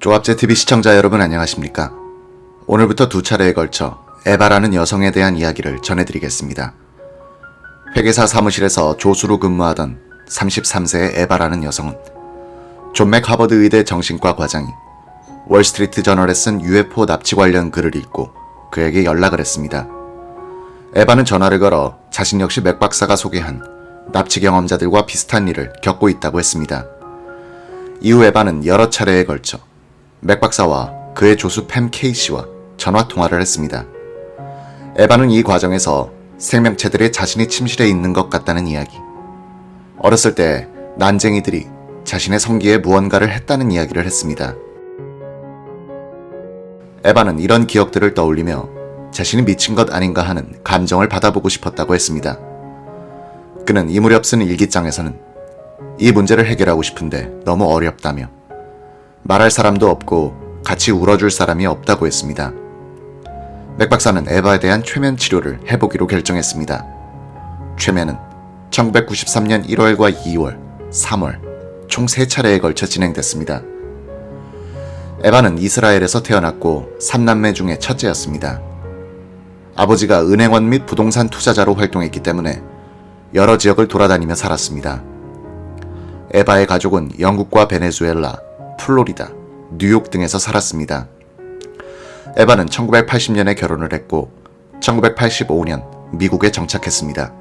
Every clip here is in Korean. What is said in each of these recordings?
조합제 TV 시청자 여러분 안녕하십니까? 오늘부터 두 차례에 걸쳐 에바라는 여성에 대한 이야기를 전해드리겠습니다. 회계사 사무실에서 조수로 근무하던 33세의 에바라는 여성은 존맥 하버드 의대 정신과 과장이 월스트리트 저널에 쓴 UFO 납치 관련 글을 읽고 그에게 연락을 했습니다. 에바는 전화를 걸어 자신 역시 맥 박사가 소개한 납치 경험자들과 비슷한 일을 겪고 있다고 했습니다. 이후 에바는 여러 차례에 걸쳐 맥 박사와 그의 조수 팸 케이 씨와 전화 통화를 했습니다. 에바는 이 과정에서 생명체들의 자신이 침실해 있는 것 같다는 이야기. 어렸을 때 난쟁이들이 자신의 성기에 무언가를 했다는 이야기를 했습니다. 에바는 이런 기억들을 떠올리며 자신이 미친 것 아닌가 하는 감정을 받아보고 싶었다고 했습니다. 그는 이 무렵 쓴 일기장에서는 이 문제를 해결하고 싶은데 너무 어렵다며 말할 사람도 없고 같이 울어줄 사람이 없다고 했습니다. 맥 박사는 에바에 대한 최면 치료를 해보기로 결정했습니다. 최면은 1993년 1월과 2월, 3월 총 3차례에 걸쳐 진행됐습니다. 에바는 이스라엘에서 태어났고 3남매 중에 첫째였습니다. 아버지가 은행원 및 부동산 투자자로 활동했기 때문에 여러 지역을 돌아다니며 살았습니다. 에바의 가족은 영국과 베네수엘라, 플로리다, 뉴욕 등에서 살았습니다. 에바는 1980년에 결혼을 했고 1985년 미국에 정착했습니다.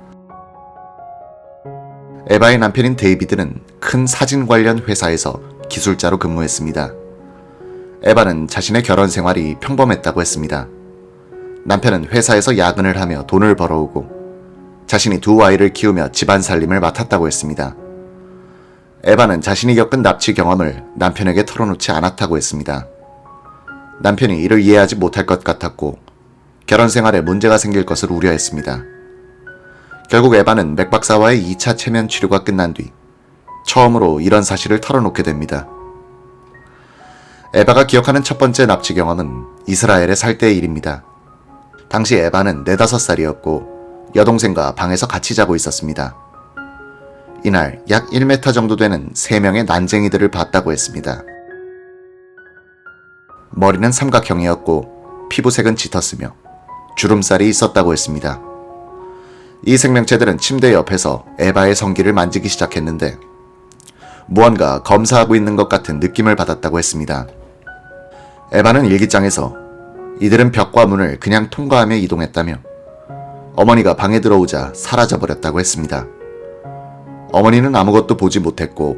에바의 남편인 데이비드는 큰 사진 관련 회사에서 기술자로 근무했습니다. 에바는 자신의 결혼 생활이 평범했다고 했습니다. 남편은 회사에서 야근을 하며 돈을 벌어오고 자신이 두 아이를 키우며 집안 살림을 맡았다고 했습니다. 에바는 자신이 겪은 납치 경험을 남편에게 털어놓지 않았다고 했습니다. 남편이 이를 이해하지 못할 것 같았고 결혼 생활에 문제가 생길 것을 우려했습니다. 결국 에바는 맥 박사와의 2차 체면 치료가 끝난 뒤 처음으로 이런 사실을 털어놓게 됩니다. 에바가 기억하는 첫 번째 납치 경험은 이스라엘에 살 때의 일입니다. 당시 에바는 4, 5살이었고 여동생과 방에서 같이 자고 있었습니다. 이날 약 1m 정도 되는 3명의 난쟁이들을 봤다고 했습니다. 머리는 삼각형이었고 피부색은 짙었으며 주름살이 있었다고 했습니다. 이 생명체들은 침대 옆에서 에바의 성기를 만지기 시작했는데 무언가 검사하고 있는 것 같은 느낌을 받았다고 했습니다. 에바는 일기장에서 이들은 벽과 문을 그냥 통과하며 이동했다며 어머니가 방에 들어오자 사라져버렸다고 했습니다. 어머니는 아무것도 보지 못했고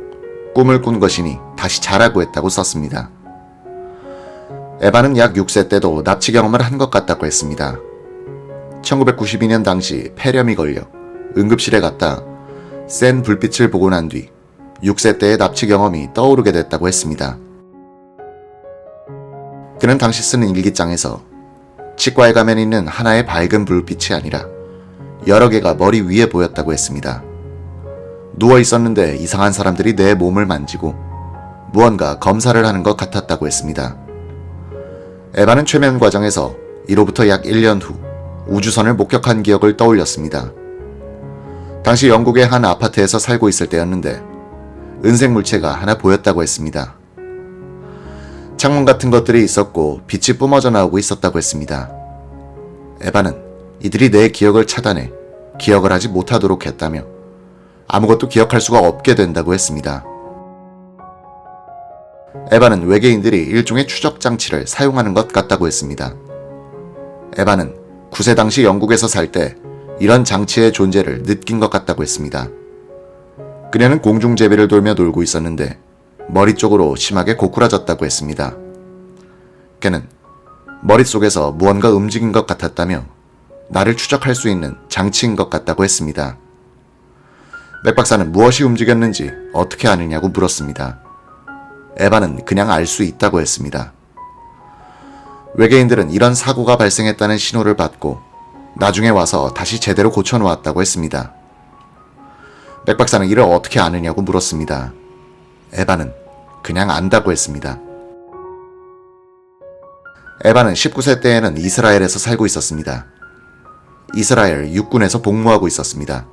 꿈을 꾼 것이니 다시 자라고 했다고 썼습니다. 에바는 약 6세 때도 납치 경험을 한 것 같다고 했습니다. 1992년 당시 폐렴이 걸려 응급실에 갔다 센 불빛을 보고 난 뒤 6세 때의 납치 경험이 떠오르게 됐다고 했습니다. 그는 당시 쓰는 일기장에서 치과에 가면 있는 하나의 밝은 불빛이 아니라 여러 개가 머리 위에 보였다고 했습니다. 누워 있었는데 이상한 사람들이 내 몸을 만지고 무언가 검사를 하는 것 같았다고 했습니다. 에바는 최면 과정에서 이로부터 약 1년 후 우주선을 목격한 기억을 떠올렸습니다. 당시 영국의 한 아파트에서 살고 있을 때였는데 은색 물체가 하나 보였다고 했습니다. 창문 같은 것들이 있었고 빛이 뿜어져 나오고 있었다고 했습니다. 에바는 이들이 내 기억을 차단해 기억을 하지 못하도록 했다며 아무것도 기억할 수가 없게 된다고 했습니다. 에바는 외계인들이 일종의 추적 장치를 사용하는 것 같다고 했습니다. 에바는 9세 당시 영국에서 살 때 이런 장치의 존재를 느낀 것 같다고 했습니다. 그녀는 공중제비를 돌며 놀고 있었는데 머리 쪽으로 심하게 고꾸라졌다고 했습니다. 그는 머릿속에서 무언가 움직인 것 같았다며 나를 추적할 수 있는 장치인 것 같다고 했습니다. 맥 박사는 무엇이 움직였는지 어떻게 아느냐고 물었습니다. 에바는 그냥 알 수 있다고 했습니다. 외계인들은 이런 사고가 발생했다는 신호를 받고 나중에 와서 다시 제대로 고쳐놓았다고 했습니다. 맥 박사는 이를 어떻게 아느냐고 물었습니다. 에바는 그냥 안다고 했습니다. 에바는 19세 때에는 이스라엘에서 살고 있었습니다. 이스라엘 육군에서 복무하고 있었습니다.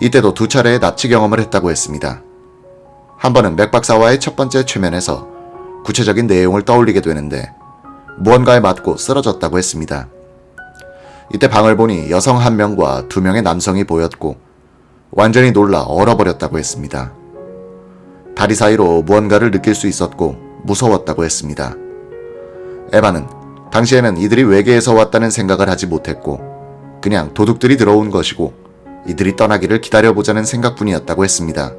이때도 두 차례의 납치 경험을 했다고 했습니다. 한 번은 맥 박사와의 첫 번째 최면에서 구체적인 내용을 떠올리게 되는데 무언가에 맞고 쓰러졌다고 했습니다. 이때 방을 보니 여성 한 명과 두 명의 남성이 보였고 완전히 놀라 얼어버렸다고 했습니다. 다리 사이로 무언가를 느낄 수 있었고 무서웠다고 했습니다. 에바는 당시에는 이들이 외계에서 왔다는 생각을 하지 못했고 그냥 도둑들이 들어온 것이고 이들이 떠나기를 기다려보자는 생각뿐이었다고 했습니다.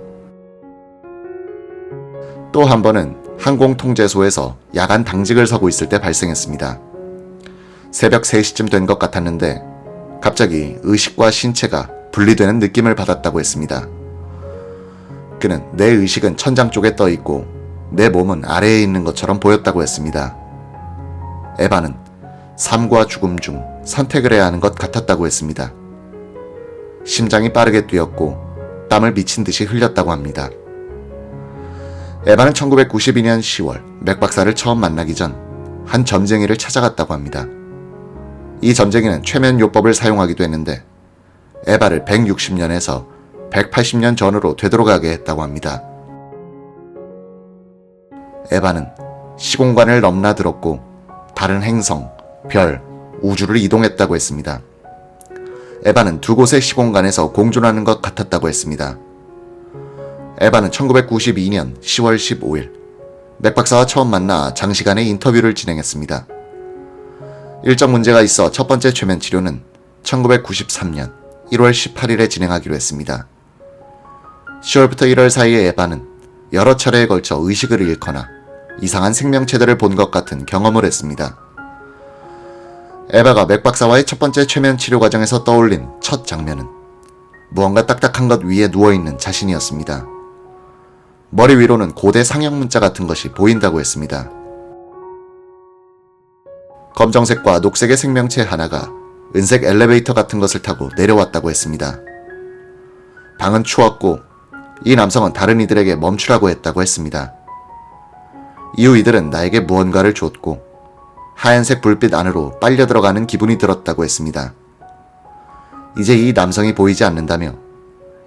또 한 번은 항공통제소에서 야간 당직을 서고 있을 때 발생했습니다. 새벽 3시쯤 된 것 같았는데 갑자기 의식과 신체가 분리되는 느낌을 받았다고 했습니다. 그는 내 의식은 천장 쪽에 떠 있고 내 몸은 아래에 있는 것처럼 보였다고 했습니다. 에바는 삶과 죽음 중 선택을 해야 하는 것 같았다고 했습니다. 심장이 빠르게 뛰었고 땀을 미친 듯이 흘렸다고 합니다. 에바는 1992년 10월 맥 박사를 처음 만나기 전 한 점쟁이를 찾아갔다고 합니다. 이 점쟁이는 최면 요법을 사용하기도 했는데 에바를 160년에서 180년 전으로 되돌아가게 했다고 합니다. 에바는 시공간을 넘나들었고 다른 행성, 별, 우주를 이동했다고 했습니다. 에바는 두 곳의 시공간에서 공존하는 것 같았다고 했습니다. 에바는 1992년 10월 15일 맥 박사와 처음 만나 장시간의 인터뷰를 진행했습니다. 일정 문제가 있어 첫 번째 최면 치료는 1993년 1월 18일에 진행하기로 했습니다. 10월부터 1월 사이에 에바는 여러 차례에 걸쳐 의식을 잃거나 이상한 생명체들을 본 것 같은 경험을 했습니다. 에바가 맥 박사와의 첫 번째 최면 치료 과정에서 떠올린 첫 장면은 무언가 딱딱한 것 위에 누워있는 자신이었습니다. 머리 위로는 고대 상형 문자 같은 것이 보인다고 했습니다. 검정색과 녹색의 생명체 하나가 은색 엘리베이터 같은 것을 타고 내려왔다고 했습니다. 방은 추웠고 이 남성은 다른 이들에게 멈추라고 했다고 했습니다. 이후 이들은 나에게 무언가를 줬고 하얀색 불빛 안으로 빨려 들어가는 기분이 들었다고 했습니다. 이제 이 남성이 보이지 않는다며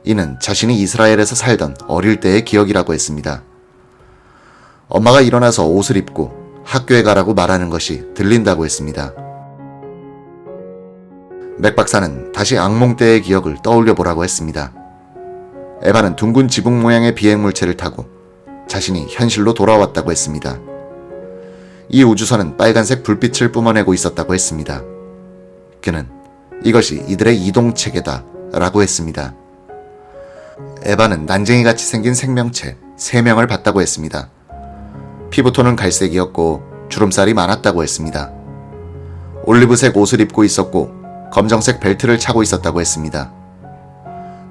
이는 자신이 이스라엘에서 살던 어릴 때의 기억이라고 했습니다. 엄마가 일어나서 옷을 입고 학교에 가라고 말하는 것이 들린다고 했습니다. 맥 박사는 다시 악몽 때의 기억을 떠올려 보라고 했습니다. 에바는 둥근 지붕 모양의 비행 물체를 타고 자신이 현실로 돌아왔다고 했습니다. 이 우주선은 빨간색 불빛을 뿜어내고 있었다고 했습니다. 그는 이것이 이들의 이동 체계다 라고 했습니다. 에바는 난쟁이 같이 생긴 생명체 3명을 봤다고 했습니다. 피부톤은 갈색이었고 주름살이 많았다고 했습니다. 올리브색 옷을 입고 있었고 검정색 벨트를 차고 있었다고 했습니다.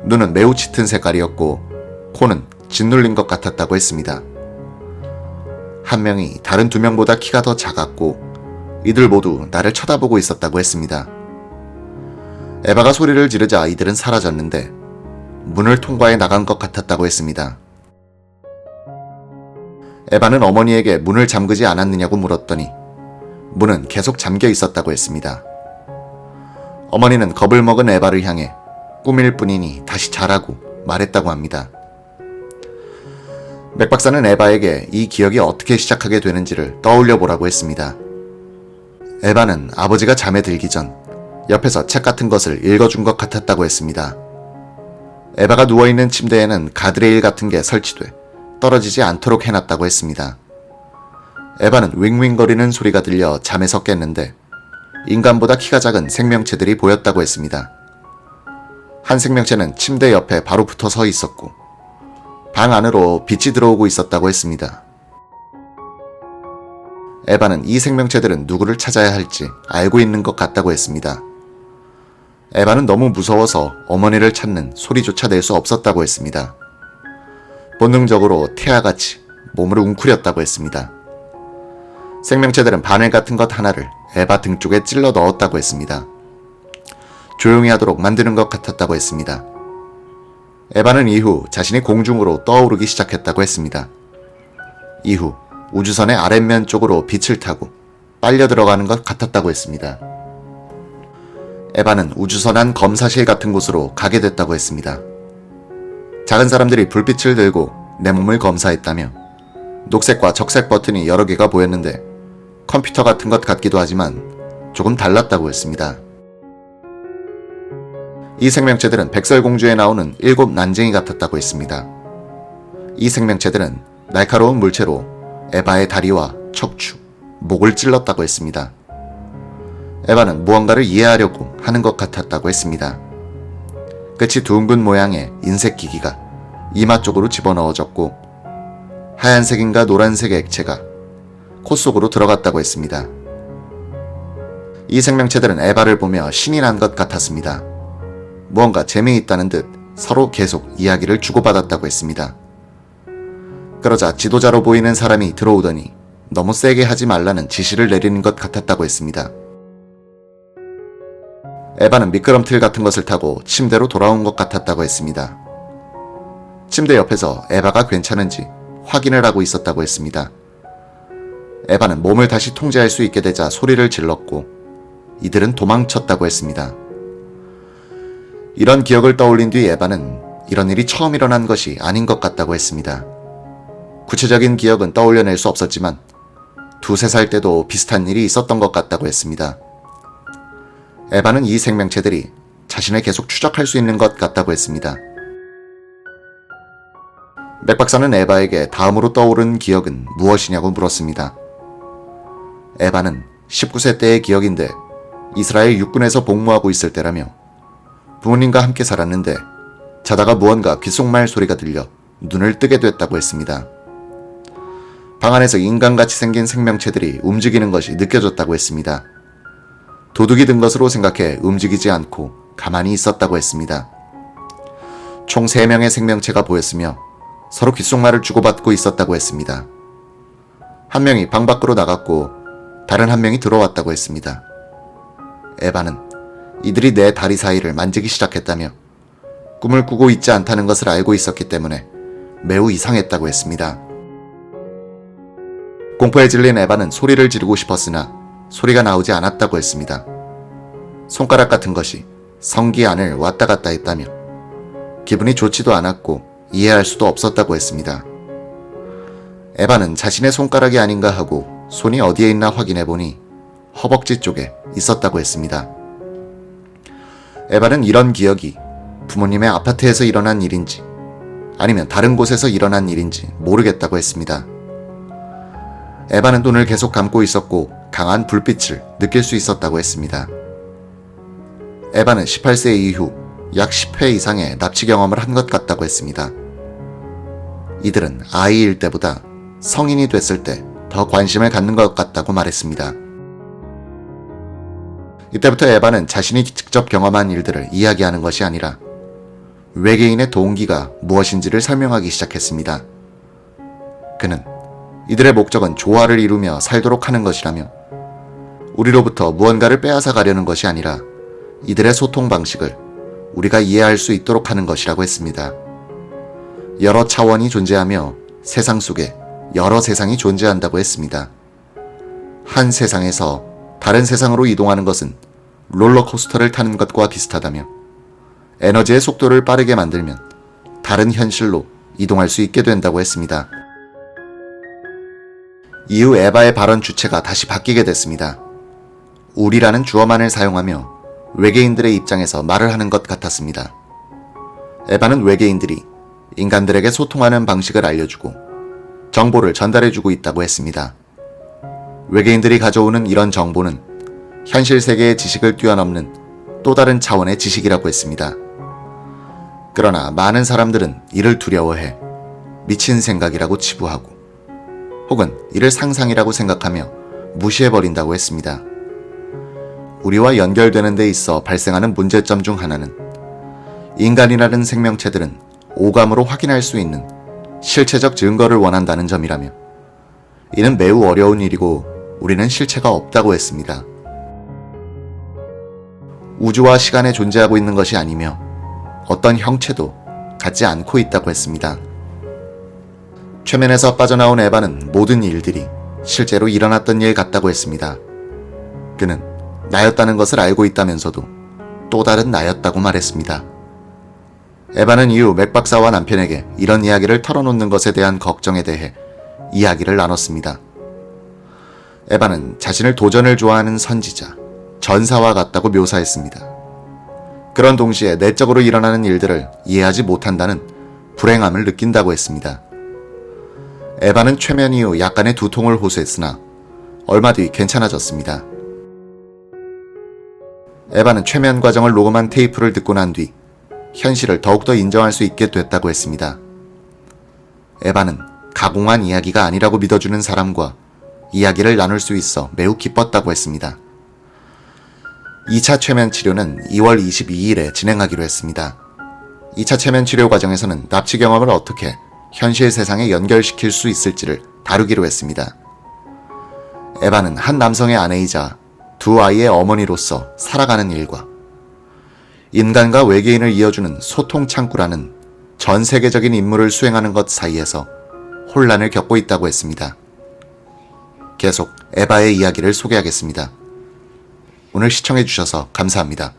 눈은 매우 짙은 색깔이었고 코는 짓눌린 것 같았다고 했습니다. 한 명이 다른 두 명보다 키가 더 작았고 이들 모두 나를 쳐다보고 있었다고 했습니다. 에바가 소리를 지르자 이들은 사라졌는데 문을 통과해 나간 것 같았다고 했습니다. 에바는 어머니에게 문을 잠그지 않았느냐고 물었더니 문은 계속 잠겨 있었다고 했습니다. 어머니는 겁을 먹은 에바를 향해 꿈일 뿐이니 다시 자라고 말했다고 합니다. 맥 박사는 에바에게 이 기억이 어떻게 시작하게 되는지를 떠올려 보라고 했습니다. 에바는 아버지가 잠에 들기 전 옆에서 책 같은 것을 읽어준 것 같았다고 했습니다. 에바가 누워있는 침대에는 가드레일 같은 게 설치돼 떨어지지 않도록 해놨다고 했습니다. 에바는 윙윙거리는 소리가 들려 잠에서 깼는데 인간보다 키가 작은 생명체들이 보였다고 했습니다. 한 생명체는 침대 옆에 바로 붙어 서 있었고 방 안으로 빛이 들어오고 있었다고 했습니다. 에바는 이 생명체들은 누구를 찾아야 할지 알고 있는 것 같다고 했습니다. 에바는 너무 무서워서 어머니를 찾는 소리조차 낼 수 없었다고 했습니다. 본능적으로 태아같이 몸을 웅크렸다고 했습니다. 생명체들은 바늘 같은 것 하나를 에바 등 쪽에 찔러 넣었다고 했습니다. 조용히 하도록 만드는 것 같았다고 했습니다. 에바는 이후 자신이 공중으로 떠오르기 시작했다고 했습니다. 이후 우주선의 아랫면 쪽으로 빛을 타고 빨려 들어가는 것 같았다고 했습니다. 에바는 우주선 안 검사실 같은 곳으로 가게 됐다고 했습니다. 작은 사람들이 불빛을 들고 내 몸을 검사했다며 녹색과 적색 버튼이 여러 개가 보였는데 컴퓨터 같은 것 같기도 하지만 조금 달랐다고 했습니다. 이 생명체들은 백설공주에 나오는 일곱 난쟁이 같았다고 했습니다. 이 생명체들은 날카로운 물체로 에바의 다리와 척추, 목을 찔렀다고 했습니다. 에바는 무언가를 이해하려고 하는 것 같았다고 했습니다. 끝이 둥근 모양의 인색 기기가 이마 쪽으로 집어넣어졌고 하얀색인가 노란색의 액체가 코 속으로 들어갔다고 했습니다. 이 생명체들은 에바를 보며 신이 난 것 같았습니다. 무언가 재미있다는 듯 서로 계속 이야기를 주고받았다고 했습니다. 그러자 지도자로 보이는 사람이 들어오더니 너무 세게 하지 말라는 지시를 내리는 것 같았다고 했습니다. 에바는 미끄럼틀 같은 것을 타고 침대로 돌아온 것 같았다고 했습니다. 침대 옆에서 에바가 괜찮은지 확인을 하고 있었다고 했습니다. 에바는 몸을 다시 통제할 수 있게 되자 소리를 질렀고 이들은 도망쳤다고 했습니다. 이런 기억을 떠올린 뒤 에바는 이런 일이 처음 일어난 것이 아닌 것 같다고 했습니다. 구체적인 기억은 떠올려낼 수 없었지만 두세 살 때도 비슷한 일이 있었던 것 같다고 했습니다. 에바는 이 생명체들이 자신을 계속 추적할 수 있는 것 같다고 했습니다. 맥 박사는 에바에게 다음으로 떠오른 기억은 무엇이냐고 물었습니다. 에바는 19세 때의 기억인데 이스라엘 육군에서 복무하고 있을 때라며 부모님과 함께 살았는데 자다가 무언가 귓속말 소리가 들려 눈을 뜨게 됐다고 했습니다. 방 안에서 인간같이 생긴 생명체들이 움직이는 것이 느껴졌다고 했습니다. 도둑이 든 것으로 생각해 움직이지 않고 가만히 있었다고 했습니다. 총 3명의 생명체가 보였으며 서로 귓속말을 주고받고 있었다고 했습니다. 한 명이 방 밖으로 나갔고 다른 한 명이 들어왔다고 했습니다. 에바는 이들이 내 다리 사이를 만지기 시작했다며 꿈을 꾸고 있지 않다는 것을 알고 있었기 때문에 매우 이상했다고 했습니다. 공포에 질린 에바는 소리를 지르고 싶었으나 소리가 나오지 않았다고 했습니다. 손가락 같은 것이 성기 안을 왔다 갔다 했다며 기분이 좋지도 않았고 이해할 수도 없었다고 했습니다. 에바는 자신의 손가락이 아닌가 하고 손이 어디에 있나 확인해 보니 허벅지 쪽에 있었다고 했습니다. 에바는 이런 기억이 부모님의 아파트에서 일어난 일인지 아니면 다른 곳에서 일어난 일인지 모르겠다고 했습니다. 에바는 눈을 계속 감고 있었고 강한 불빛을 느낄 수 있었다고 했습니다. 에바는 18세 이후 약 10회 이상의 납치 경험을 한 것 같다고 했습니다. 이들은 아이일 때보다 성인이 됐을 때 더 관심을 갖는 것 같다고 말했습니다. 이때부터 에바는 자신이 직접 경험한 일들을 이야기하는 것이 아니라 외계인의 동기가 무엇인지를 설명하기 시작했습니다. 그는 이들의 목적은 조화를 이루며 살도록 하는 것이라며 우리로부터 무언가를 빼앗아 가려는 것이 아니라 이들의 소통 방식을 우리가 이해할 수 있도록 하는 것이라고 했습니다. 여러 차원이 존재하며 세상 속에 여러 세상이 존재한다고 했습니다. 한 세상에서 다른 세상으로 이동하는 것은 롤러코스터를 타는 것과 비슷하다며 에너지의 속도를 빠르게 만들면 다른 현실로 이동할 수 있게 된다고 했습니다. 이후 에바의 발언 주체가 다시 바뀌게 됐습니다. 우리라는 주어만을 사용하며 외계인들의 입장에서 말을 하는 것 같았습니다. 에바는 외계인들이 인간들에게 소통하는 방식을 알려주고 정보를 전달해주고 있다고 했습니다. 외계인들이 가져오는 이런 정보는 현실 세계의 지식을 뛰어넘는 또 다른 차원의 지식이라고 했습니다. 그러나 많은 사람들은 이를 두려워해 미친 생각이라고 치부하고 혹은 이를 상상이라고 생각하며 무시해버린다고 했습니다. 우리와 연결되는 데 있어 발생하는 문제점 중 하나는 인간이라는 생명체들은 오감으로 확인할 수 있는 실체적 증거를 원한다는 점이라며 이는 매우 어려운 일이고 우리는 실체가 없다고 했습니다. 우주와 시간에 존재하고 있는 것이 아니며 어떤 형체도 갖지 않고 있다고 했습니다. 최면에서 빠져나온 에바는 모든 일들이 실제로 일어났던 일 같다고 했습니다. 그는 나였다는 것을 알고 있다면서도 또 다른 나였다고 말했습니다. 에바는 이후 맥 박사와 남편에게 이런 이야기를 털어놓는 것에 대한 걱정에 대해 이야기를 나눴습니다. 에바는 자신을 도전을 좋아하는 선지자, 전사와 같다고 묘사했습니다. 그런 동시에 내적으로 일어나는 일들을 이해하지 못한다는 불행함을 느낀다고 했습니다. 에바는 최면 이후 약간의 두통을 호소했으나 얼마 뒤 괜찮아졌습니다. 에바는 최면 과정을 녹음한 테이프를 듣고 난 뒤 현실을 더욱더 인정할 수 있게 됐다고 했습니다. 에바는 가공한 이야기가 아니라고 믿어주는 사람과 이야기를 나눌 수 있어 매우 기뻤다고 했습니다. 2차 최면 치료는 2월 22일에 진행하기로 했습니다. 2차 최면 치료 과정에서는 납치 경험을 어떻게 현실 세상에 연결시킬 수 있을지를 다루기로 했습니다. 에바는 한 남성의 아내이자 두 아이의 어머니로서 살아가는 일과 인간과 외계인을 이어주는 소통 창구라는 전 세계적인 임무를 수행하는 것 사이에서 혼란을 겪고 있다고 했습니다. 계속 에바의 이야기를 소개하겠습니다. 오늘 시청해주셔서 감사합니다.